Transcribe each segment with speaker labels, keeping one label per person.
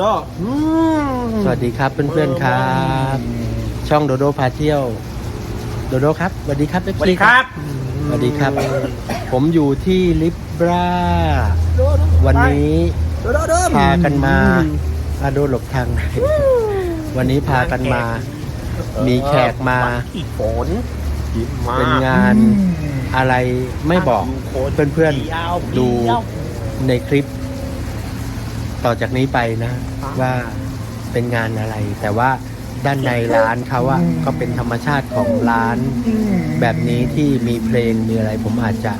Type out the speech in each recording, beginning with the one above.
Speaker 1: ก็
Speaker 2: สวัสดีครับเพื่อนๆครับ ช่องโดโดพาเที่ยว โดโดครับสวัสดีครับ FC
Speaker 1: สวัสดีครับ
Speaker 2: สวัสดีครับ ผมอยู่ที่ลิบราวันนี้
Speaker 1: โดโดโด
Speaker 2: พากันมาอาโดหลบทางหน่อยวันนี้พากันมา มีแขกมา
Speaker 1: อีกฝนมา
Speaker 2: เป็นงานอะไรไม่บอกเพื่อนๆดูในคลิป ต่อจากนี้ไปนะ ว่าเป็นงานอะไร แต่ว่าด้านในร้านเขาอะก็เป็นธรรมชาติของร้าน แบบนี้ที่มีเพลงมีอะไร ผมอาจจะ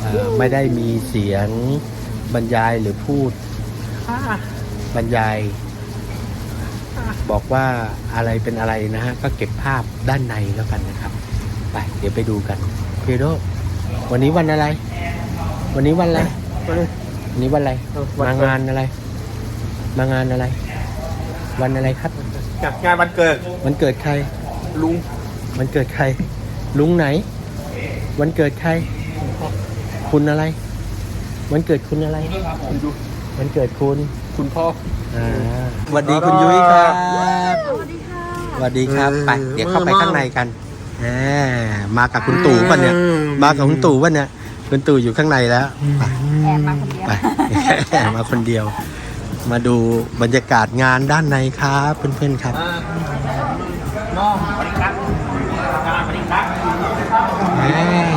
Speaker 2: เอ่อไม่ได้มีเสียงบรรยายหรือพูดบรรยาย บอกว่าอะไรเป็นอะไรนะฮะ ก็เก็บภาพด้านในแล้วกันนะครับ ไป เดี๋ยวไปดูกันเพโดวันนี้วันอะไร วันนี้วันอะไรวันนี้วันอะไรมางานอะไร มางานอะไร วันอะไรครับ
Speaker 1: จากงานวันเกิด
Speaker 2: วันเกิดใคร
Speaker 1: ลุง
Speaker 2: วันเกิดใคร ลุงไหน วันเกิดใคร คุณอะไร วันเกิดคุณอะไร
Speaker 1: คุณดู
Speaker 2: วันเกิดคุณ
Speaker 1: คุณพ่อ
Speaker 2: อ่าสวัสดีคุณยุ้ยครับ
Speaker 3: สวัสดีค่ะ
Speaker 2: สวัสดีครับไป
Speaker 1: เออ
Speaker 2: เดี๋ยวเข้าไป
Speaker 1: มา
Speaker 2: ข้างในกันแหมมากับคุณตู่ป่ะเนี่ย
Speaker 1: อืม
Speaker 2: มากับคุณตู่ป่ะเนี่ยคุณตู่อยู่ข้างในแล้วไป
Speaker 3: แอบมาคนเดียว
Speaker 2: ไปมาคนเดียว มาดูบรรยากาศงานด้านในครับเพื่อนๆครับ
Speaker 1: น้องสวัสดีครับงานสวัสดีครั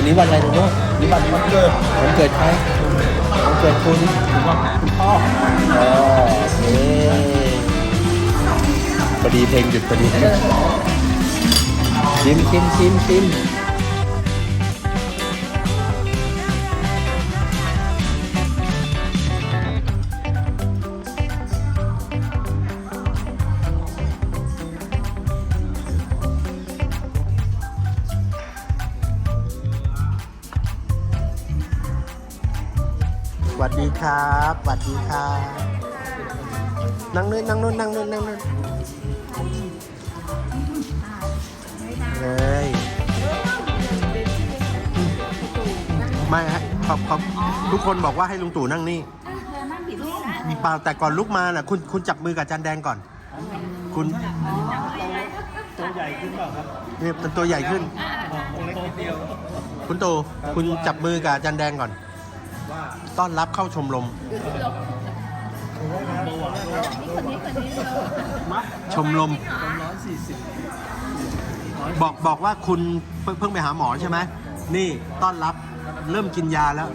Speaker 2: วันนี้วันอะไรนะโน้
Speaker 1: นี่วันวันเกิด
Speaker 2: วันเกิดใครวันเกิดคุณ
Speaker 1: คุณพ่อ
Speaker 2: อ๋อเย้พอดีเพลงหยุดพอดีชิมชิมชิมชิม ครับนั่งนู่นนั่งนู่นนั่งนู่นนั่งนู่นเลยไม่ฮะขอบขอบทุกคนบอกว่าให้ลุงตู่นั่งนี่เปล่าแต่ก่อนลุกมาน่ะคุณคุณจับมือกับอาจันแดงก่อน คุณ
Speaker 1: ตัวใหญ่ขึ้นเปล่าครับ
Speaker 2: เนี่ยเป็นตัวใหญ่ขึ้น
Speaker 1: ตัวเล็กนิดเดียว
Speaker 2: คุณตู่คุณจับมือกับอาจันแดงก่อน
Speaker 1: ว่า
Speaker 2: ต้อนรับเข้าชมรม ชมรม
Speaker 1: บ
Speaker 2: อกบอกว่าคุณเพิ่งไปหาหมอใช่ไหม นี่ต้อนรับเริ่มกินยาแล้ว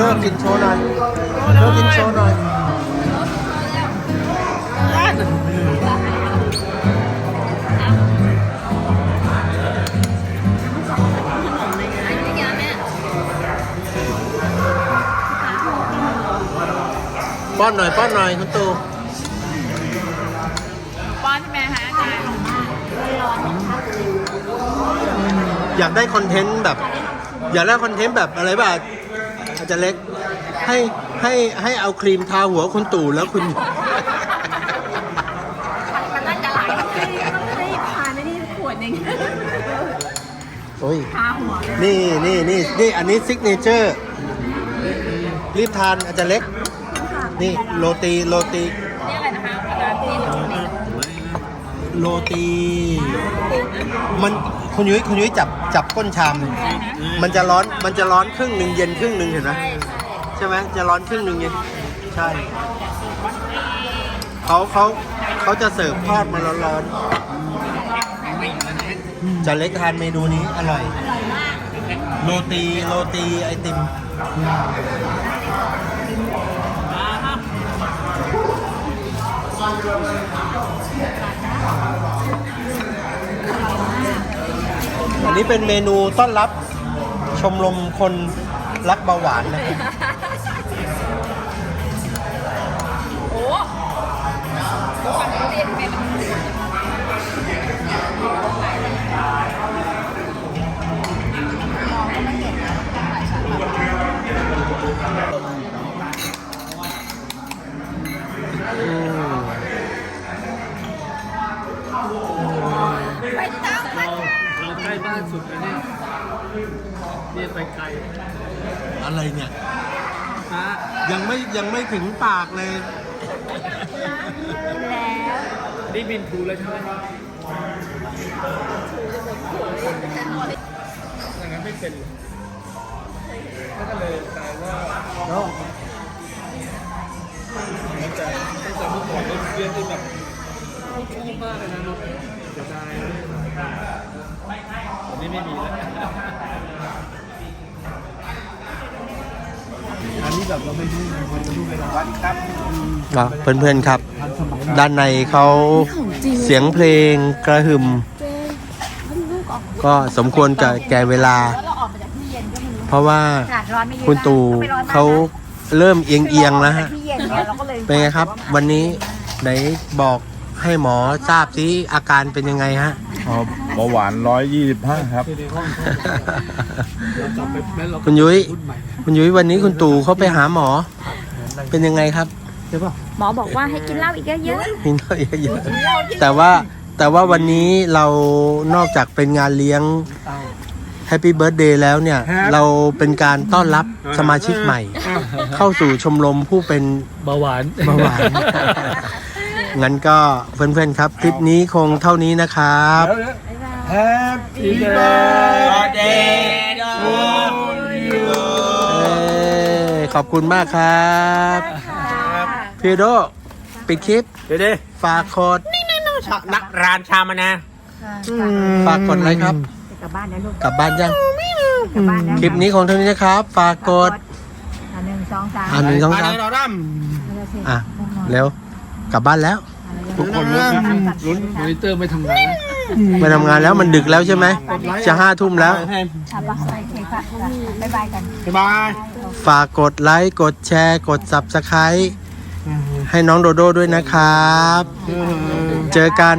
Speaker 3: โด
Speaker 2: กินโชว์หน่อยพี่กินโชว์หน่อยป้อนหน่อยป้อนหน่อยคุณตู
Speaker 3: ป้อนใช่ไหมคะอาจารย์
Speaker 2: อยากได้คอนเทนต์แบบ อยากได้คอนเทนต์แบบอะไรแบบ อาจจะเล็ก ให้ให้ให้เอาครีมทาหัวคุณตู่แล้วคุณ
Speaker 3: มันน่าจะหลายต้องรีบทานไม่ได้ขวดหนึ่ง
Speaker 2: โอ้ย
Speaker 3: ทาหัว
Speaker 2: นี่นี่นี่นี่อันนี้ซิกเนเจอร์ รีบทานอาจจะเล็ก นี่โรตีโรตี
Speaker 3: นี่อะไรนะคะอาจารย์ที่หนูนี่
Speaker 2: โรตี มันคุณยุ้ยคุณยุ้ยจับจับก้นชามมั นจะร้อนมันจะร้อนครึ่งหนึ่งเย็นครึ่งหนึ่งเห็นไหม
Speaker 3: ใช่ใช่
Speaker 2: ใช่ไหมจะร้อนครึ่งหนึ่งเย็นใช่เขาเขาเขาจะเสิร์ฟทอดมาร้อนๆจะเล็กทานเมนูนี้อร่อยโรตีโรตีไอติมอันนี้เป็นเมนูต้อนรับ ชมรมคนรักเบาหวานนะครับ
Speaker 3: ยัง
Speaker 1: ไม่
Speaker 2: ถึงปากเลย
Speaker 3: แล้ว
Speaker 1: นี่บินทูแล้วใช่ไหมครับอย่างนั้นไม่เป็นก็เลยกลายว่าตั้งแต่ตั้งแต่เมื่อก่อนเนี่ยเรียนที่แบบชอบมากเลยนะนุ๊กเสียดายตอนนี้ไม่มีแล้ว แบบเราไม่รู้มันจะรู้เวลาวัดครับ
Speaker 2: อะเพื่อนๆครับ
Speaker 1: ทันสมัย
Speaker 2: ด้านในเขาเสียงเพลงกระหึ่มก็สมควรกับแก่เวลา
Speaker 3: แล้วเราออกมาจากที่เย็นก็ไม่รู้
Speaker 2: เพราะว่า
Speaker 3: อากาศร้อนไม่เยอะ
Speaker 2: คุณตู่
Speaker 3: ไม่ร้อนมกนะ
Speaker 2: เขาเริ่มเอียงๆแล้วฮะ
Speaker 3: ที่เย็นเนี่ยเราก็เลย
Speaker 2: เป็นไงครับ วันนี้ไหนบอกให้หมอทราบสิอาการเป็นยังไงฮะ
Speaker 4: อ๋อเบาหวาน125ครับ
Speaker 1: ในห้องเรากลับไปแล้วเรา
Speaker 2: คุณยุ้ย
Speaker 1: รุ่นใหม่
Speaker 2: คุณยุ้ยวันนี้คุณตู่เขาไปหาหมอ เป็นยังไงครับ
Speaker 1: ใช่ป่ะ
Speaker 3: หมอบอกว่าให้กินเหล้าอีกเยอะ
Speaker 2: มีน้อยเยอะๆแต่ว่าแต่ว่าวันนี้เรานอกจากเป็นงานเลี้ยงแฮปปี้เบิร์ a เดย์แล้วเนี่ย เราเป็นการต้อนรับสมาชิกใหม่ เข้าสู่ชมรมผู้เป็น
Speaker 1: เบาหวาน
Speaker 2: เบาหวานงั้นก็เพื่อนๆครับ คลิปนี้คงเท่านี้นะครับ
Speaker 1: แฮปปี้เบิร์ดเดย์
Speaker 2: เอ้ยขอบคุณมากครับ
Speaker 3: ๆค่ะ
Speaker 2: พี่โดปิดคลิป
Speaker 1: เดี๋ยวดิ
Speaker 2: ฝากกด
Speaker 1: นักร้านชามานะ
Speaker 2: ฝากกดอะไรครับ
Speaker 3: กลับบ้านแล้วลูก
Speaker 2: กลับบ้านยัง
Speaker 3: กลับบ้านแล้ว
Speaker 2: คลิปนี้คงเท่านี้นะครับ ฝากกด
Speaker 3: อะหนึ่งสองสาม
Speaker 2: อ่าหนึ่งสองสาม
Speaker 1: เราดั้ม
Speaker 3: เอาเลยสิ
Speaker 2: อะเร็วกลับบ้านแล้ว
Speaker 1: ทุกคนลุ้นลุ้นมอนิเตอร์ไม่ทำงาน
Speaker 2: ไปทำงานแล้วมันดึกแล้วใช่ไหม จะห้าทุ่มแล้ว
Speaker 3: ชาบักใส่เคกค่ะบ๊ายบายกัน
Speaker 1: บ๊ายบาย
Speaker 2: ฝากกดไลค์ กดแชร์ กด subscribe ให้น้องโดโด้ด้วยนะครับ เจอกัน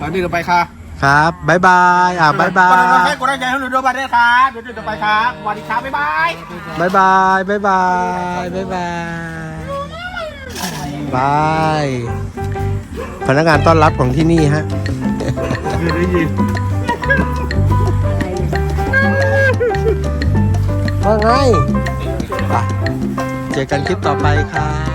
Speaker 1: ตอนนี้เราไปค่ะ
Speaker 2: ครับ บ๊ายบาย อะบ๊ายบาย
Speaker 1: ให้กดไลค์ให้หนูดูบัตรด้วยครับเดี๋ยวจะไปครับสวัสดีครับบ๊ายบาย
Speaker 2: บ๊ายบาย บ๊ายบาย บ๊ายบาย บาย พนักงานต้อนรับของที่นี่ฮะ
Speaker 1: ได้ยิน
Speaker 2: ว่าไงไปเจอกันคลิปต่อไปครับ